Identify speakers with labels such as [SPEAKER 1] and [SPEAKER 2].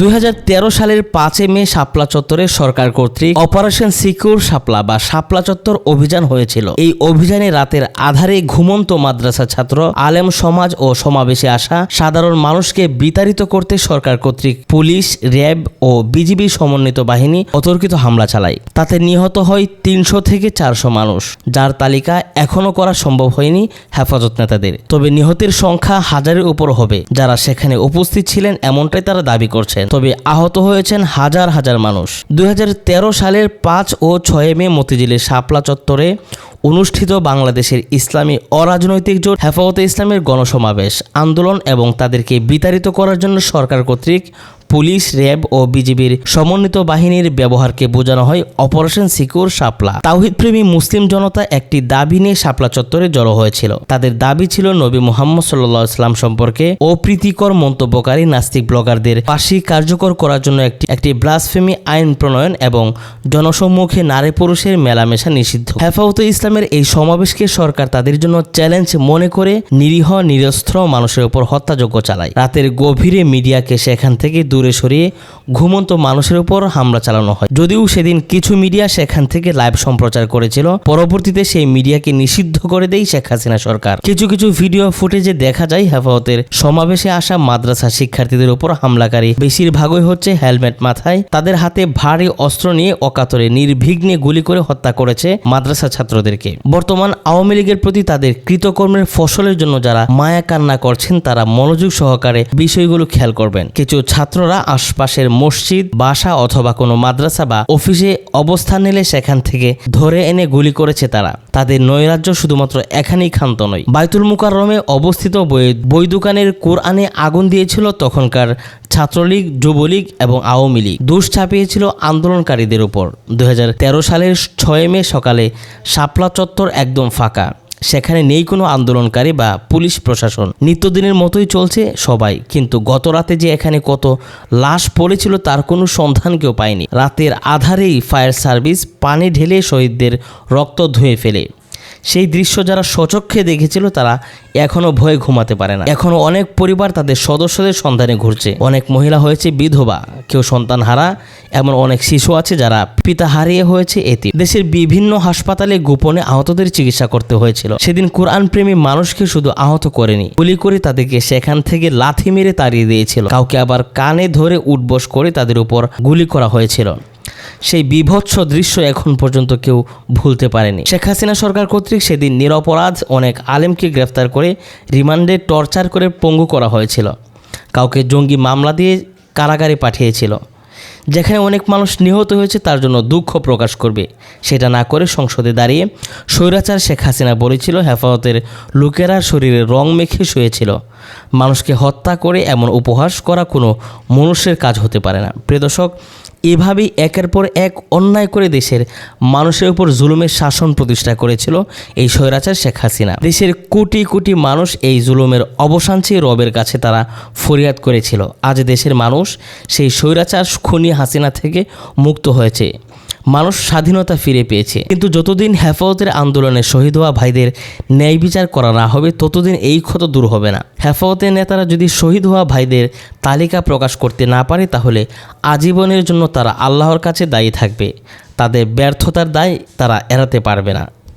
[SPEAKER 1] দুই হাজার তেরো সালের পাঁচই মে শাপলা চত্বরে সরকার কর্তৃক অপারেশন সিকিউর শাপলা বা শাপলা চত্বর অভিযান হয়েছিল। এই অভিযানে রাতের আধারে ঘুমন্ত মাদ্রাসা ছাত্র, আলেম সমাজ ও সমাবেশে আসা সাধারণ মানুষকে বিতাড়িত করতে সরকার কর্তৃক পুলিশ, র্যাব ও বিজিবি সমন্বিত বাহিনী অতর্কিত হামলা চালায়। তাতে নিহত হয় তিনশো থেকে চারশো মানুষ, যার তালিকা এখনও করা সম্ভব হয়নি হেফাজত নেতাদের। তবে নিহতের সংখ্যা হাজারের উপর হবে, যারা সেখানে উপস্থিত ছিলেন এমনটাই তারা দাবি করছেন। তবে আহত হয়েছেন হাজার হাজার মানুষ। দুই হাজার তেরো সালের পাঁচ ও ছয় মে মতিঝিলের শাপলা চত্বরে অনুষ্ঠিত বাংলাদেশের ইসলামী অরাজনৈতিক জোট হেফাজতে ইসলামের গণসমাবেশ, আন্দোলন এবং তাদেরকে বিতাড়িত করার জন্য সরকার কর্তৃক পুলিশ, র্যাব ও বিজিবির সমন্বিত বাহিনীর ব্যবহারকে বোঝানো হয় অপারেশন সিকিউর শাপলা। তাওহিদপ্রেমী মুসলিম জনতা একটি দাবি নিয়ে শাপলা চত্বরে জড়ো হয়েছিল। তাদের দাবি ছিল নবী মোহাম্মদ সাল্লাহ ইসলাম সম্পর্কে অপ্রীতিকর মন্তব্যকারী নাস্তিক ব্লগারদের ফাঁসি কার্যকর করার জন্য একটি একটি ব্লাসফেমি আইন প্রণয়ন এবং জনসম্মুখে নারী পুরুষের মেলামেশা নিষিদ্ধ। হেফাজতে ইসলামের এই সমাবেশকে সরকার তাদের জন্য চ্যালেঞ্জ মনে করে নিরীহ, নিরস্ত্র মানুষের উপর হত্যাযজ্ঞ চালায়। রাতের গভীরে মিডিয়াকে সেখান থেকে দূরে সরিয়ে ঘুমন্ত মানুষের উপর হামলা চালানো হয়। যদিও সেদিন কিছু মিডিয়া সেখান থেকে লাইভ সম্প্রচার করেছিল। পরবর্তীতে সেই মিডিয়াকে নিষিদ্ধ করে দেয় শেখ হাসিনা সরকার। কিছু কিছু ভিডিও ফুটেজে দেখা যায় হেফাজতের সমাবেশে আসা মাদ্রাসা শিক্ষার্থীদের উপর হামলাকারী। বেশিরভাগই হচ্ছে হেলমেট মাথায়। তাদের হাতে ভারী অস্ত্র নিয়ে অকাতরে নির্বিঘ্নে গুলি করে হত্যা করেছে মাদ্রাসা ছাত্রদেরকে। বর্তমান আওয়ামী লীগের প্রতি তাদের কৃতকর্মের ফসলের জন্য যারা মায়া কান্না করছেন, তারা মনোযোগ সহকারে বিষয়গুলো খেয়াল করবেন। কিছু ছাত্ররা আশপাশের মসজিদ, বাসা অথবা কোনো মাদ্রাসা বা অফিসে অবস্থান নিলে সেখান থেকে ধরে এনে গুলি করেছে তারা। তাদের নৈরাজ্য শুধুমাত্র এখানেই ক্ষান্ত নয়। বাইতুল মুকাররমে অবস্থিত বই বই দোকানের কোরআনে আগুন দিয়েছিল তখনকার ছাত্রলীগ, যুবলীগ এবং আওয়ামী লীগ। দুষ চাপিয়েছিল আন্দোলনকারীদের উপর। দু হাজার তেরো সালের ছয় মে সকালে শাপলা চত্বর একদম ফাঁকা। সেখানে নেই কোনো আন্দোলনকারী বা পুলিশ প্রশাসন। নিত্যদিনের মতোই চলছে সবাই, কিন্তু গত রাতে যে এখানে কত লাশ পড়েছিল তার কোনো সন্ধান কেউ পায়নি। রাতের আধারেই ফায়ার সার্ভিস পানি ঢেলে শহীদদের রক্ত ধুয়ে ফেলে। সেই দৃশ্য যারা সচক্ষে দেখেছিল তারা এখনও ভয়ে ঘুমাতে পারে না। এখনও অনেক পরিবার তাদের সদস্যদের সন্ধানে ঘুরছে। অনেক মহিলা হয়েছে বিধবা, কেউ সন্তান হারা, এমন অনেক শিশু আছে যারা পিতা হারিয়ে হয়েছে এতে দেশের বিভিন্ন হাসপাতালে গোপনে আহতদের চিকিৎসা করতে হয়েছিল। সেদিন কোরআন প্রেমী মানুষকে শুধু আহত করেনি, গুলি করে তাদেরকে সেখান থেকে লাথি মেরে তাড়িয়ে দিয়েছিল। কাউকে আবার কানে ধরে উঠবস করে তাদের উপর গুলি করা হয়েছিল। সেই বিভৎস দৃশ্য এখন পর্যন্ত কেউ ভুলতে পারেনি। শেখ হাসিনা সরকার কর্তৃক সেদিন নিরপরাধ অনেক আলেমকে গ্রেফতার করে রিমান্ডে টর্চার করে পঙ্গু করা হয়েছিল। কাউকে জঙ্গি মামলা দিয়ে কারাগারে পাঠিয়েছিল। যেখানে অনেক মানুষ নিহত হয়েছে তার জন্য দুঃখ প্রকাশ করবে। সেটা না করে সংসদে দাঁড়িয়ে স্বৈরাচার শেখ হাসিনা বলেছিল, হেফাজতের লোকেরা শরীরে রং মেখে শুয়েছিল। মানুষকে হত্যা করে এমন উপহাস করা কোনো মনুষ্যের কাজ হতে পারে না। প্রিয় দর্শক এভাবেই একের পর এক অন্যায় করে দেশের মানুষের উপর জুলুমের শাসন প্রতিষ্ঠা করেছিল এই স্বৈরাচার শেখ হাসিনা। দেশের কোটি কোটি মানুষ এই জুলুমের অবসান চেয়ে রবের কাছে তারা ফরিয়াদ করেছিল। আজ দেশের মানুষ সেই স্বৈরাচার খুনি হাসিনা থেকে মুক্ত হয়েছে। মানুষ স্বাধীনতা ফিরে পেয়েছে। কিন্তু যতদিন হেফাজতের আন্দোলনে শহীদ হওয়া ভাইদের ন্যায় বিচার করা না হবে, ততদিন এই ক্ষত দূর হবে না। হেফাজতের নেতারা যদি শহীদ হওয়া ভাইদের তালিকা প্রকাশ করতে না পারে, তাহলে আজীবনের জন্য তারা আল্লাহর কাছে দায়ী থাকবে। তাদের ব্যর্থতার দায় তারা এড়াতে পারবে না।